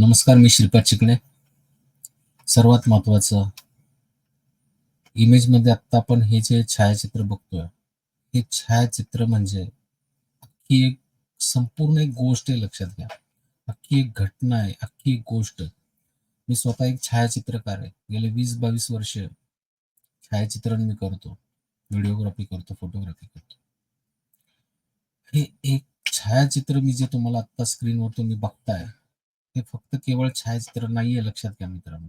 नमस्कार मी श्रीपाद चिकणे. सर्वात महत्वाचं इमेजमध्ये आत्ता आपण हे जे छायाचित्र बघतोय हे छायाचित्र म्हणजे अख्खी एक संपूर्ण एक गोष्ट आहे लक्षात घ्या. अख्खी एक घटना आहे अख्खी एक गोष्ट. मी स्वतः एक छायाचित्रकार आहे. गेले वीस बावीस वर्ष छायाचित्रण मी करतो व्हिडिओग्राफी करतो फोटोग्राफी करतो. हे एक छायाचित्र मी जे तुम्हाला आत्ता स्क्रीनवर तुम्ही बघताय हे फक्त केवळ छायाचित्र नाहीये लक्षात घ्या मित्रांनो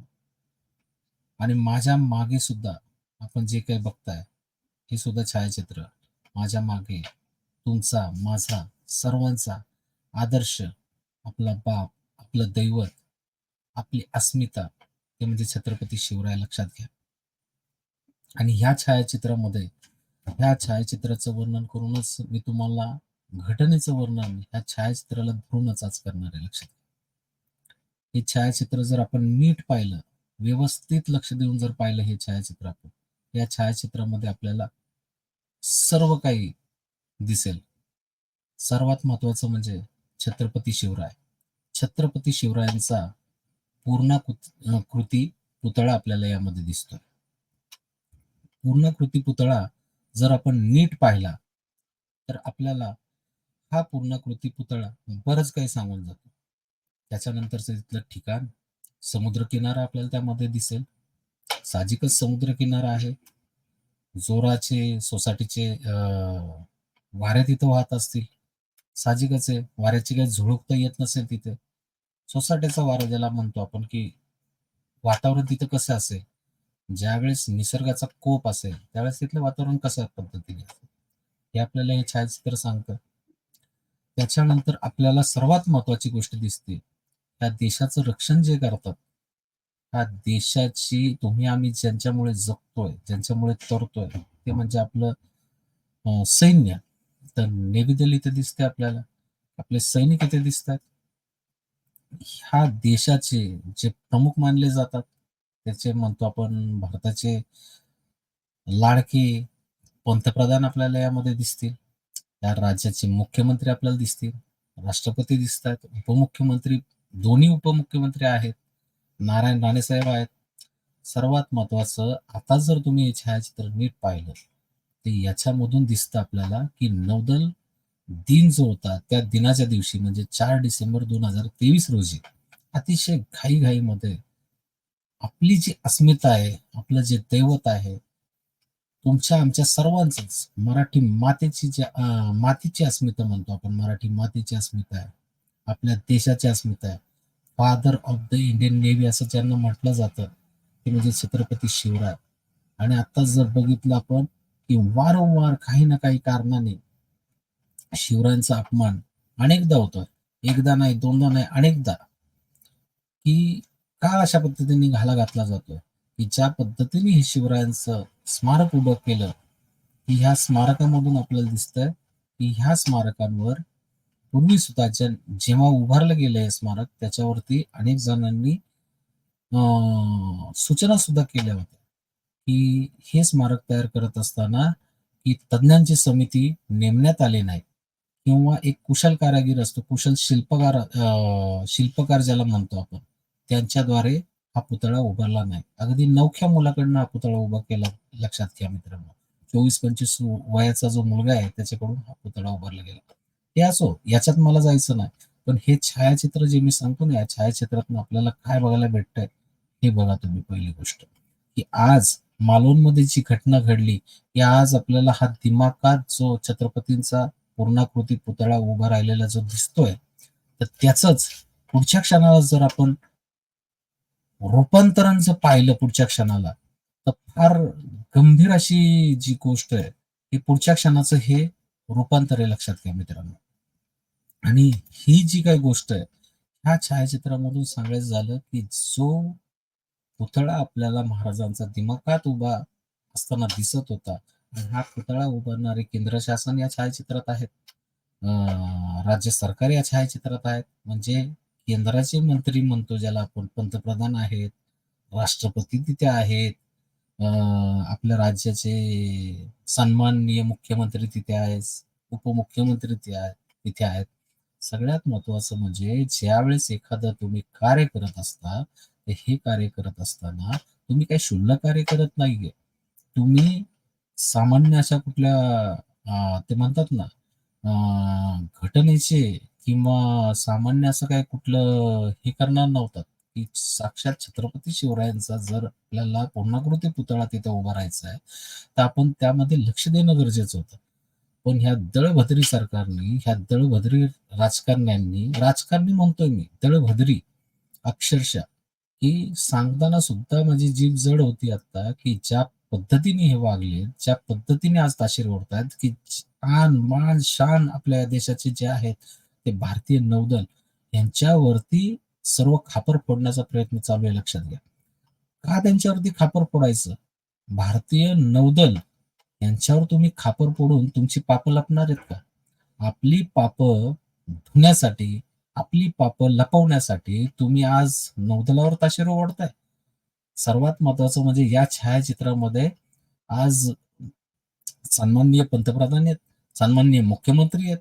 आणि माझ्या मागे सुद्धा आपण जे काही बघताय हे सुद्धा छायाचित्र माझ्या मागे तुमचा माझा सर्वांचा आदर्श आपला बाप आपलं दैवत आपली अस्मिता ते म्हणजे छत्रपती शिवराय लक्षात घ्या आणि ह्या छायाचित्रामध्ये ह्या छायाचित्राचं वर्णन करूनच मी तुम्हाला घटनेचं वर्णन ह्या छायाचित्राला धरूनच आज करणार आहे लक्षात घ्या. हे छायाचित्र जर आपण नीट पाहिलं व्यवस्थित लक्ष देऊन जर पाहिलं हे छायाचित्र आपण या छायाचित्रामध्ये आपल्याला सर्व काही दिसेल. सर्वात महत्वाचं म्हणजे छत्रपती शिवराय. छत्रपती शिवरायांचा पूर्ण कृती पुतळा आपल्याला यामध्ये दिसतोय. पूर्ण कृती पुतळा जर आपण नीट पाहिला तर आपल्याला हा पूर्ण कृती पुतळा बरंच काही सांगून जातो. त्याच्यानंतरचं तिथलं ठिकाण समुद्र किनारा आपल्याला त्यामध्ये दिसेल. साहजिकच समुद्र किनारा आहे. जोराचे सोसायटीचे वारे तिथं वाहत असतील. साहजिकच आहे. वाऱ्याची काही झुळूक तर येत नसेल तिथे. सोसायटीचा वारा ज्याला म्हणतो आपण की वातावरण तिथं कसं असेल? ज्यावेळेस निसर्गाचा कोप असेल त्यावेळेस तिथलं वातावरण कसं पद्धतीने हे आपल्याला हे छायाचित्र सांगतं. त्याच्यानंतर आपल्याला सर्वात महत्वाची गोष्ट दिसते. त्या देशाचं रक्षण जे करतात ह्या देशाची तुम्ही आम्ही ज्यांच्यामुळे जगतोय ज्यांच्यामुळे तरतोय ते म्हणजे आपलं सैन्य. तर नेव्ही इथे दिसते आपल्याला. आपले सैनिक इथे दिसतात ह्या देशाचे जे प्रमुख मानले जातात त्याचे म्हणतो आपण भारताचे लाडके पंतप्रधान आपल्याला यामध्ये दिसतील. या राज्याचे मुख्यमंत्री आपल्याला दिसतील. राष्ट्रपती दिसतात उपमुख्यमंत्री दोन्ही उपमुख्यमंत्री आहेत नारायण राणेसाहेब आहेत. सर्वात महत्वाचं आता जर तुम्ही हे छायाचित्र नीट पाहिलं तर याच्यामधून दिसतं आपल्याला की नौदल दिन जो होता त्या दिनाच्या दिवशी म्हणजे चार डिसेंबर दोन हजार तेवीस रोजी. अतिशय घाईघाईमध्ये आपली जी अस्मिता आहे आपलं जे दैवत आहे तुमच्या आमच्या सर्वांचंच मराठी मातेची जे मातीची अस्मिता म्हणतो आपण मराठी मातेची अस्मिता आहे. आपल्या देशाची अस्मिता. आहे father of the Indian navy असं ज्यांना म्हटलं जातं ते म्हणजे छत्रपती शिवराय. आणि आता जर बघितलं आपण की वारंवार काही ना काही कारणाने शिवरायांचा अपमान अनेकदा होतोय. एकदा नाही दोनदा नाही अनेकदा. की का अशा पद्धतीने घाला घातला जातोय की ज्या पद्धतीने हे शिवरायांचं स्मारक उभं केलं की ह्या स्मारकामधून आपल्याला दिसतंय की ह्या स्मारकांवर पूर्वी सुद्धा जेव्हा उभारलं गेलं हे स्मारक त्याच्यावरती अनेक जणांनी सूचना सुद्धा केल्या होत्या. की हे स्मारक तयार करत असताना की तज्ज्ञांची समिती नेमण्यात आली नाही. किंवा एक कुशल कारागीर असतो कुशल शिल्पकार शिल्पकार ज्याला म्हणतो आपण त्यांच्याद्वारे हा पुतळा उभारला नाही. अगदी नवख्या मुलाकडनं हा पुतळा उभा केला लक्षात घ्या मित्रांनो. चोवीस पंचवीस वयाचा जो मुलगा आहे त्याच्याकडून हा पुतळा उभारला गेला. हे असो याच्यात मला जायचं नाही. पण हे छायाचित्र जे मी सांगतो ना या छायाचित्रातून आपल्याला काय बघायला भेटतंय हे बघा तुम्ही पहिली गोष्ट. की आज मालवणमध्ये जी घटना घडली की आज आपल्याला हा दिमाकात जो छत्रपतींचा पूर्णाकृती पुतळा उभा राहिलेला जो दिसतोय तर त्याच पुढच्या क्षणाला जर आपण रूपांतरण जर पाहिलं पुढच्या क्षणाला तर फार गंभीर अशी जी गोष्ट आहे ही पुढच्या क्षणाचं हे रूपांतर आहे लक्षात घ्या मित्रांनो. आणि ही जी काही गोष्ट आहे ह्या छायाचित्रामधून सांगायचं झालं की जो पुतळा आपल्याला महाराजांचा दिमागात उभा असताना दिसत होता हा पुतळा उभारणारे केंद्र शासन या छायाचित्रात आहेत. राज्य सरकार या छायाचित्रात आहेत. म्हणजे केंद्राचे मंत्री म्हणतो ज्याला आपण पंतप्रधान आहेत राष्ट्रपती तिथे आहेत आपल्या राज्याचे सन्माननीय मुख्यमंत्री तिथे आहेत उपमुख्यमंत्री तिथे आहेत तिथे आहेत सगळ्यात महत्वाचं म्हणजे ज्यावेळेस एखादं तुम्ही कार्य करत असता, तर हे कार्य करत असताना तुम्ही काही क्षुल्लक कार्य करत नाहीये. तुम्ही सामान्य अशा कुठल्या ते म्हणतात ना घटनेचे किंवा सामान्य असं काय कुठलं हे करणार नव्हतं की साक्षात छत्रपती शिवरायांचा जर आपल्याला पूर्णाकृती पुतळा तिथे उभा राहायचा आहे, तर आपण त्यामध्ये लक्ष देणं गरजेचं होतं. पण ह्या दळभद्री सरकारने, ह्या दळभद्री राजकारण्यांनी राजकारणी म्हणतोय मी, दळभद्री अक्षरशः, की सांगताना सुद्धा माझी जीभ जड होती आता, की ज्या पद्धतीने हे वागले, ज्या पद्धतीने आज ताशीर ओढतायत, की आन, मान, शान आपल्या देशाचे जे आहेत, ते भारतीय नौदल यांच्यावरती सर्व खापर फोडण्याचा प्रयत्न चालू आहे लक्षात घ्या. का त्यांच्यावरती खापर फोडायचं? भारतीय नौदल यांच्यावर तुम्ही खापर फोडून तुमची पापं लपणार आहेत का? आपली पापं धुण्यासाठी, आपली पापं लपवण्यासाठी तुम्ही आज नौदलावर ताशेरे ओढताय. सर्वात महत्त्वाचं म्हणजे या छायाचित्रामध्ये आज सन्माननीय पंतप्रधान आहेत, सन्माननीय मुख्यमंत्री आहेत.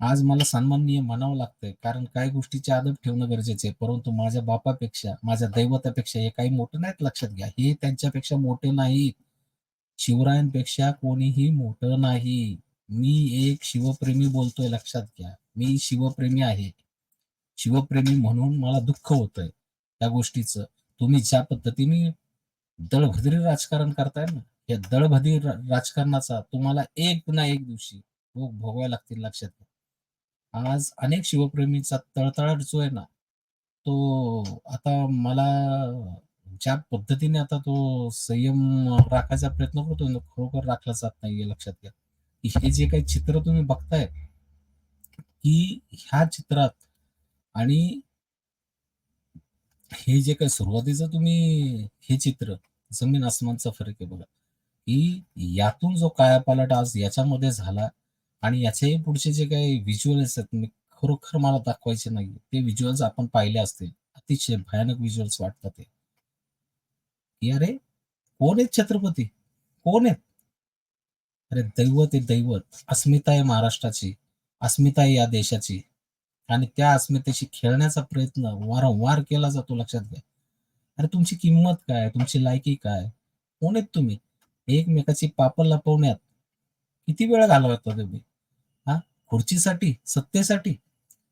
आज मला सन्माननीय म्हणावं लागतंय, कारण काही गोष्टीची आदब ठेवणं गरजेचं आहे. परंतु माझ्या बापापेक्षा, माझ्या दैवतापेक्षा हे काही मोठं नाहीत लक्षात घ्या. हे त्यांच्यापेक्षा मोठे नाहीत. शिवरायांपेक्षा कोणीही मोठं नाही. मी एक शिवप्रेमी बोलतोय लक्षात घ्या. मी शिवप्रेमी आहे. शिवप्रेमी म्हणून मला दुःख होतंय त्या गोष्टीचं. तुम्ही ज्या पद्धतीने दळभद्री राजकारण करताय ना, या दळभद्री राजकारणाचा तुम्हाला एक ना एक दिवशी भोग भोगावे लागतील लक्षात घ्या. आज अनेक शिवप्रेमींचा तळतळाट जो आहे ना, तो आता मला ज्या पद्धतीने आता तो संयम राखायचा प्रयत्न करतो ना, खरोखर राखला जात नाहीये लक्षात घ्या. हे जे काही चित्र तुम्ही बघताय, की ह्या चित्रात आणि हे जे काही सुरुवातीचं तुम्ही हे चित्र, जमीन आसमानचा फरक आहे बघा, की यातून जो कायापालट आज याच्यामध्ये झाला आणि याचे पुढचे जे काही व्हिज्युअल्स आहेत, खरोखर मला दाखवायचे नाही ते व्हिज्युअल्स आपण पाहिले असतील. अतिशय भयानक व्हिज्युअल्स वाटतात ते. की अरे, कोण आहेत छत्रपती? कोण आहेत? अरे दैवत आहे दैवत. अस्मिता आहे महाराष्ट्राची, अस्मिता आहे या देशाची आणि त्या अस्मितेशी खेळण्याचा प्रयत्न वारंवार केला जातो लक्षात घ्या. अरे तुमची किंमत काय? तुमची लायकी काय? कोण आहेत तुम्ही? एकमेकाची पापं लपवण्यात किती वेळ घालवता तुम्ही? खुर्चीसाठी, सत्तेसाठी?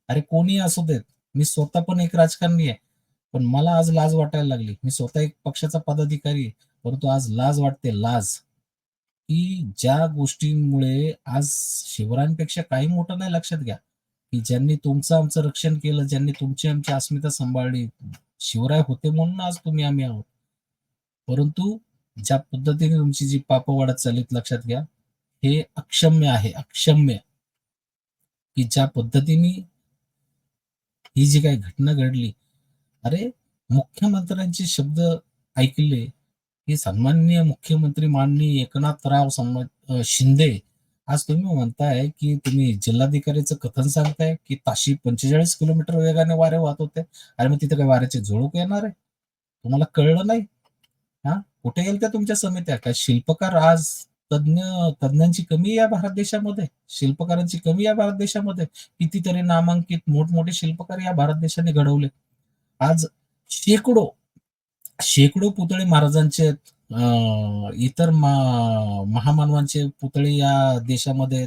अरे कोणी असू देत. मी स्वतः पण एक राजकारणी आहे. पण मला आज लाज वाटायला लागली. मी स्वतः एक पक्षाचा पदाधिकारी आहे. परंतु आज लाज वाटते लाज. की ज्या गोष्टींमुळे आज शिवरायांपेक्षा काही मोठं नाही लक्षात घ्या. की ज्यांनी तुमचं आमचं रक्षण केलं, ज्यांनी तुमची आमची अस्मिता सांभाळली. शिवराय होते म्हणून आज तुम्ही आम्ही आहोत. परंतु ज्या पद्धतीने तुमची जी पाप वाढत चाललीत लक्षात घ्या. हे अक्षम्य आहे, अक्षम्य. की ज्या पद्धतीने ही जी काही घटना घडली. अरे मुख्यमंत्र्यांचे शब्द ऐकले, की सन्माननीय मुख्यमंत्री माननीय एकनाथराव शिंदे आज तुम्ही म्हणताय, की तुम्ही जिल्हाधिकारीचं कथन सांगताय, की ताशी 45 किलोमीटर वेगाने वारे वाहत होते. अरे मग तिथे काय वाऱ्याचे झोळूक येणार आहे? तुम्हाला कळलं नाही? हा कुठे गेलत्या तुमच्या समित्या? काय शिल्पकार आज तज्ञ तज्ञांची कमी या भारत देशामध्ये? शिल्पकारांची कमी या भारत देशामध्ये? कितीतरी नामांकित मोठमोठे शिल्पकार या भारत देशाने घडवले. आज शेकडो, शेकडो पुतळे महाराजांचे इतर महामानवांचे पुतळे या देशामध्ये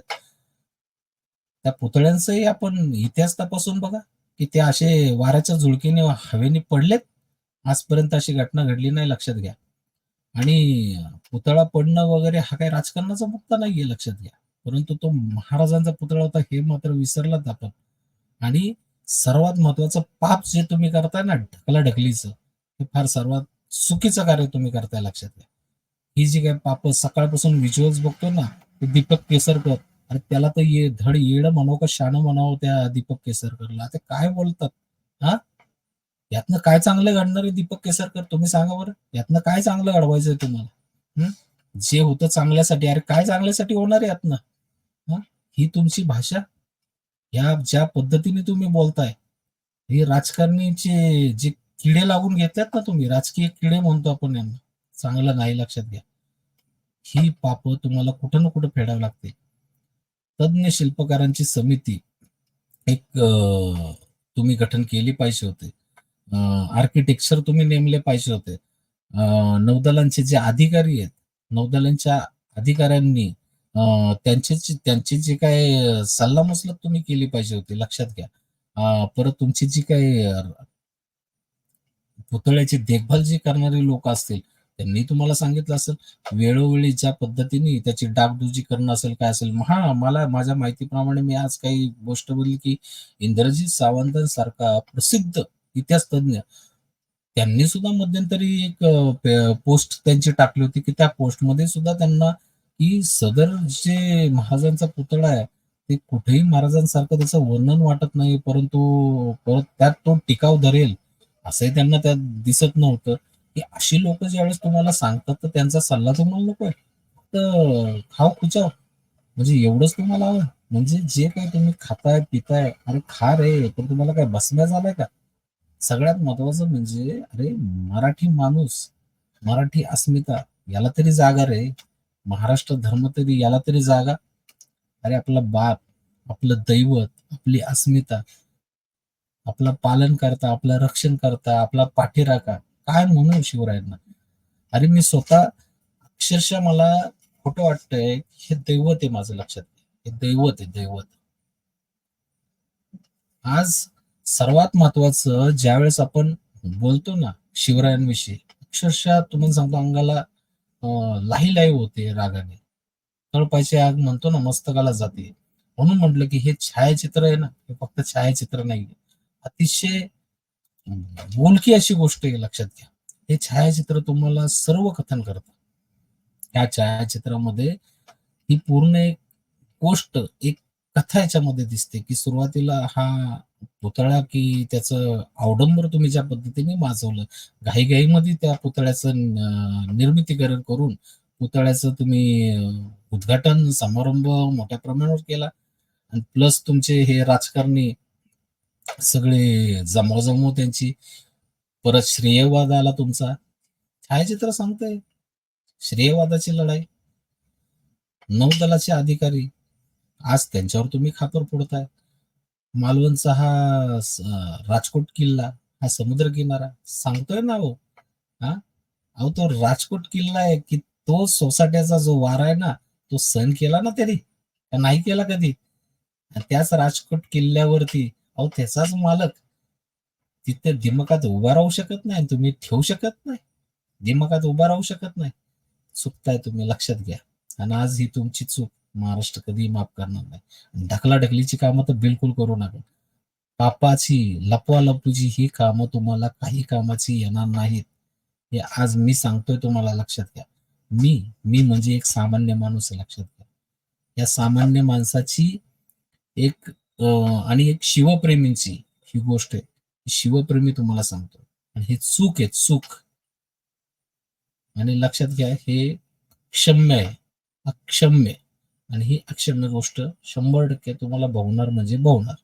त्या पुतळ्यांचाही आपण इतिहास तपासून बघा, की ते असे वाऱ्याच्या झुळकीने हवेने पडलेत. आजपर्यंत अशी घटना घडली नाही लक्षात घ्या. आणि पुतळा पडणं वगैरे हा काही राजकारणाचा मुद्दा नाहीये लक्षात घ्या. परंतु तो महाराजांचा पुतळा होता हे मात्र विसरलात आपण. आणि सर्वात महत्वाचं पाप जे तुम्ही करताय ना ढकलाढकलीचं, हे फार सर्वात चुकीचं कार्य तुम्ही करताय लक्षात घ्या. ही जी काही पाप सकाळपासून व्हिज्युअल्स बघतो ना, ते दीपक केसरकर अरे त्याला तर ये धड येड म्हणावं का शाणं म्हणावं त्या दीपक केसरकरला. ते काय बोलतात? हा यातनं काय चांगलं घडणार आहे दीपक केसरकर तुम्ही सांगा बरं? यातनं काय चांगलं घडवायचंय तुम्हाला? जे होतं चांगल्यासाठी. अरे काय चांगल्यासाठी होणार आहे यातनं? ही तुमची भाषा? या ज्या पद्धतीने तुम्ही बोलताय, हे राजकारणीचे जे किडे लागून घेतल्यात ना तुम्ही, राजकीय किडे म्हणतो आपण यांना. चांगलं नाही लक्षात घ्या. ही पापं तुम्हाला कुठं ना कुठं फेडावी लागते तज्ञ शिल्पकारांची समिती एक तुम्ही गठन केली पाहिजे होते. आर्किटेक्चर तुम्ही नेमले पाहिजे होते. नौदलांचे जे अधिकारी आहेत, नौदलांच्या अधिकाऱ्यांनी त्यांचे त्यांची जी काय सल्लामसलत तुम्ही केली पाहिजे होती, लक्षात घ्या. परत तुमची जी काही पुतळ्याची देखभाल जी करणारे लोक असतील, त्यांनी तुम्हाला सांगितलं असेल, वेळोवेळी ज्या पद्धतीने त्याची डागडुजी करणं असेल, काय असेल. हा मला माझ्या माहितीप्रमाणे मी आज काही गोष्ट बोलली, की इंद्रजित सावंतांसारखा प्रसिद्ध इतिहास तज्ञ त्यांनी सुद्धा मध्यंतरी एक पोस्ट त्यांची टाकली होती, की त्या पोस्टमध्ये सुद्धा त्यांना, की सदर जे महाराजांचा पुतळा आहे, ते कुठेही महाराजांसारखं त्याचं वर्णन वाटत नाही, परंतु परत त्यात तो टिकाव धरेल, असंही त्यांना त्यात दिसत नव्हतं. की अशी लोक ज्यावेळेस तुम्हाला सांगतात, तर त्यांचा सल्ला तुम्हाला नकोय. तर खाव-खुचाव म्हणजे एवढंच तुम्हाला म्हणजे जे काही तुम्ही खाताय, पिताय, अरे खा रे, पण तुम्हाला काय बसण्या झालाय का? सगळ्यात महत्वाचं म्हणजे अरे मराठी माणूस, मराठी अस्मिता याला तरी जागा रे. महाराष्ट्र धर्म तरी याला तरी जागा. अरे आपला बाप, आपलं दैवत, आपली अस्मिता, आपलं पालनकर्ता, आपलं रक्षणकर्ता, आपला पाठीराखा, काय म्हणू शिवरायांना? अरे मी स्वतः अक्षरशः मला खोटं वाटतंय, हे दैवत आहे माझं लक्षात हे दैवत आहे दैवत. आज सर्वात महत्वाचं ज्यावेळेस आपण बोलतो ना शिवरायांविषयी, अक्षरशः तुम्हाला सांगतो अंगाला लाही-लाही होते रागाने. तळपायाची आग म्हणतो ना मस्तकाला जाते. म्हणून म्हटलं, की हे छायाचित्र आहे ना, हे फक्त छायाचित्र नाहीये. अतिशय बोलकी अशी गोष्ट आहे लक्षात घ्या. हे छायाचित्र तुम्हाला सर्व कथन करतं. या छायाचित्रामध्ये ही पूर्ण एक गोष्ट, एक कथा याच्यामध्ये दिसते, की सुरुवातीला हा पुतळा, की त्याचं अवडंबर तुम्ही ज्या पद्धतीने माजवलं, घाईघाईमध्ये त्या पुतळ्याचं निर्मितीकरण करून पुतळ्याचं तुम्ही उद्घाटन समारंभ मोठ्या प्रमाणावर केला आणि प्लस तुमचे हे राजकारणी सगळे जमवाजमव त्यांची. परत श्रेयवाद आला तुमचा. छायाचित्र सांगतंय, श्रेयवादाची लढाई. नौदलाचे अधिकारी, आज त्यांच्यावर तुम्ही खापर फोडताय. मालवणचा हा राजकोट किल्ला, हा समुद्र किनारा सांगतोय ना हो. हा अहो तो राजकोट किल्ला आहे, की तो सोसाट्याचा जो वारा आहे ना, तो सहन केला ना त्यांनी? का नाही केला कधी? आणि त्याच राजकोट किल्ल्यावरती अहो त्याचाच मालक तिथे दिमकात उभा राहू शकत नाही आणि तुम्ही ठेवू शकत नाही. दिमकात उभा राहू शकत नाही. चुकताय तुम्ही लक्षात घ्या. आणि आज ही तुमची चूक महाराष्ट्र कधीही माफ करणार नाही. ढकलाढकलीची कामं तर बिलकुल करू नका. पापाची, लपवालपूची ही कामं तुम्हाला काही कामाची येणार नाहीत. हे आज मी सांगतोय तुम्हाला लक्षात घ्या. मी, मी म्हणजे एक सामान्य माणूस आहे लक्षात घ्या. या सामान्य माणसाची एक आणि एक शिवप्रेमींची ही गोष्ट आहे. शिवप्रेमी तुम्हाला सांगतो आणि हे चूक आहे चूक. आणि लक्षात घ्या हे क्षम्य आहे, अक्षम्य आणि ही अक्षम्य गोष्ट 100% तुम्हाला भवणार म्हणजे भवणार.